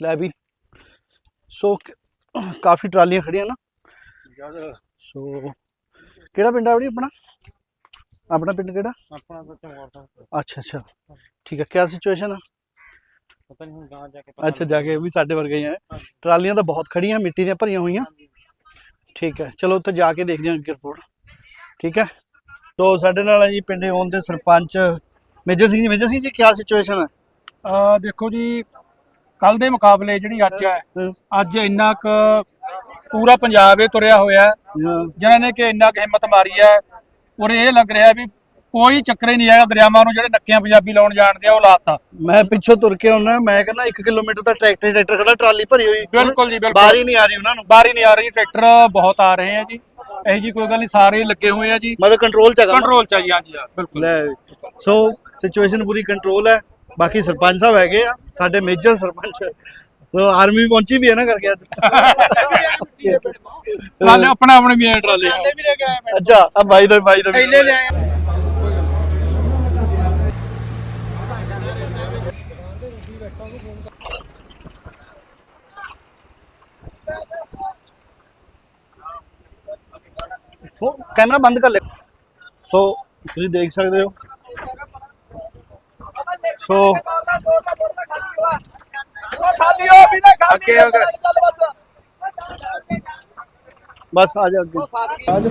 ਲੈ ਵੀ। ਸੋ ਕ- ਕਾਫੀ ਟਰਾਲੀਆਂ ਖੜੀਆਂ ਨਾ। ਸੋ ਕਿਹੜਾ ਪਿੰਡ ਆ ਬੜੀ ਆਪਣਾ? ਆਪਣਾ ਪਿੰਡ ਕਿਹੜਾ? ਆਪਣਾ ਤਾਂ ਚੰਗੌਰ ਦਾ। ਅੱਛਾ ਅੱਛਾ। ਠੀਕ ਹੈ ਕਿਆ ਸਿਚੁਏਸ਼ਨ ਆ? ਪਤਾ ਨਹੀਂ ਹੁਣ ਗਾਂ ਜਾ ਕੇ ਅੱਛਾ ਜਾ ਕੇ ਵੀ ਸਾਡੇ ਵਰਗੇ ਹੀ ਆ। ਟਰਾਲੀਆਂ ਤਾਂ ਬਹੁਤ ਖੜੀਆਂ ਮਿੱਟੀ ਦੀਆਂ ਭਰੀਆਂ ਹੋਈਆਂ। ਠੀਕ ਹੈ ਚਲੋ ਉੱਥੇ ਜਾ ਕੇ ਦੇਖਦੇ ਹਾਂ ਅੱਗੇ ਰਿਪੋਰਟ ਠੀਕ ਹੈ ਤੋ ਸਾਡੇ ਨਾਲ ਹੈ ਜੀ ਪਿੰਡ ਹੋਣ ਦੇ ਸਰਪੰਚ ਮੇਜਰ ਸਿੰਘ ਜੀ। ਮੇਜਰ ਸਿੰਘ ਜੀ ਕਿਆ ਸਿਚੁਏਸ਼ਨ ਹੈ ਆ ਦੇਖੋ ਜੀ ਕੱਲ ਦੇ ਮੁਕਾਬਲੇ ਜਿਹੜੀ ਅੱਜ ਹੈ ਅੱਜ ਇੰਨਾ ਕੁ ਪੂਰਾ ਪੰਜਾਬ ਇਹ ਤੁਰਿਆ ਹੋਇਆ ਹੈ, ਜਿਨ੍ਹਾਂ ਨੇ ਕਿ ਇੰਨਾ ਕੁ ਹਿੰਮਤ ਮਾਰੀ ਹੈ ਔਰ ਇਹ ਲੱਗ ਰਿਹਾ ਵੀ ਕੋਈ ਚੱਕਰ ਹੀ ਨਹੀਂ ਹੈਗਾ ਦਰਿਆਵਾਂ ਨੂੰ ਜਿਹੜੇ ਨੱਕਿਆਂ ਪੰਜਾਬੀ ਲਾਉਣ ਜਾਣਦੇ ਆ ਉਹ ਲਾਤਾ। ਮੈਂ ਪਿੱਛੋਂ ਤੁਰ ਕੇ ਆਉਣਾ ਮੈਂ ਕਹਿੰਦਾ 1 ਕਿਲੋਮੀਟਰ ਤਾਂ ਟਰੈਕਟਰ ਟਰੈਕਟਰ ਖੜਾ ਟਰਾਲੀ ਭਰੀ ਹੋਈ। ਬਿਲਕੁਲ ਜੀ ਬਿਲਕੁਲ। ਬਾਰੀ ਨਹੀਂ ਆ ਰਹੀ ਉਹਨਾਂ ਨੂੰ। ਬਾਰੀ ਨਹੀਂ ਆ ਰਹੀ ਟਰੈਕਟਰ ਬਹੁਤ ਆ ਰਹੇ ਆ ਜੀ। ਇਹੋ ਜੀ ਕੋਈ ਗੱਲ ਨਹੀਂ ਸਾਰੇ ਲੱਗੇ ਹੋਏ ਆ ਜੀ। ਮਤਲਬ ਕੰਟਰੋਲ ਚ ਹੈਗਾ? ਕੰਟਰੋਲ ਚ ਆ ਜੀ ਹਾਂਜੀ ਬਿਲਕੁਲ। ਸੋ ਸਿਚੁਏਸ਼ਨ ਪੂਰੀ ਕੰਟਰੋਲ ਹੈ। ਬਾਕੀ ਸਰਪੰਚ ਸਾਹਿਬ ਹੈਗੇ ਆ ਸਾਡੇ ਮੇਜਰ ਸਰਪੰਚ। ਸੋ ਆਰਮੀ ਪਹੁੰਚੀ ਵੀ ਹੈ ਨਾ ਕਰਕੇ ਅੱਜ। ਟਰਾਲੇ ਆਪਣਾ ਆਪਣੇ ਵੀ ਟਰਾਲੇ। ਵੀ ਲੈ ਕੇ ਆਏ ਅੱਛਾ ਆ ਬਾਈ ਦਾ ਬਾਈ ਦਾ ਵੀ- ਪਹਿਲੇ ਲਿਆਏ ਸੋ ਕੈਮਰਾ ਬੰਦ ਕਰ ਲੈ। ਸੋ ਤੁਸੀਂ ਦੇਖ ਸਕਦੇ ਹੋ ਸੋ ਖਾਲੀ ਹੋ ਵੀ ਨਾ ਖਾਲੀ ਅੱਗੇ। ਹੋ ਕੇ ਬਸ ਆ ਜਾ ਅੱਗੇ। ਆ ਜਾ।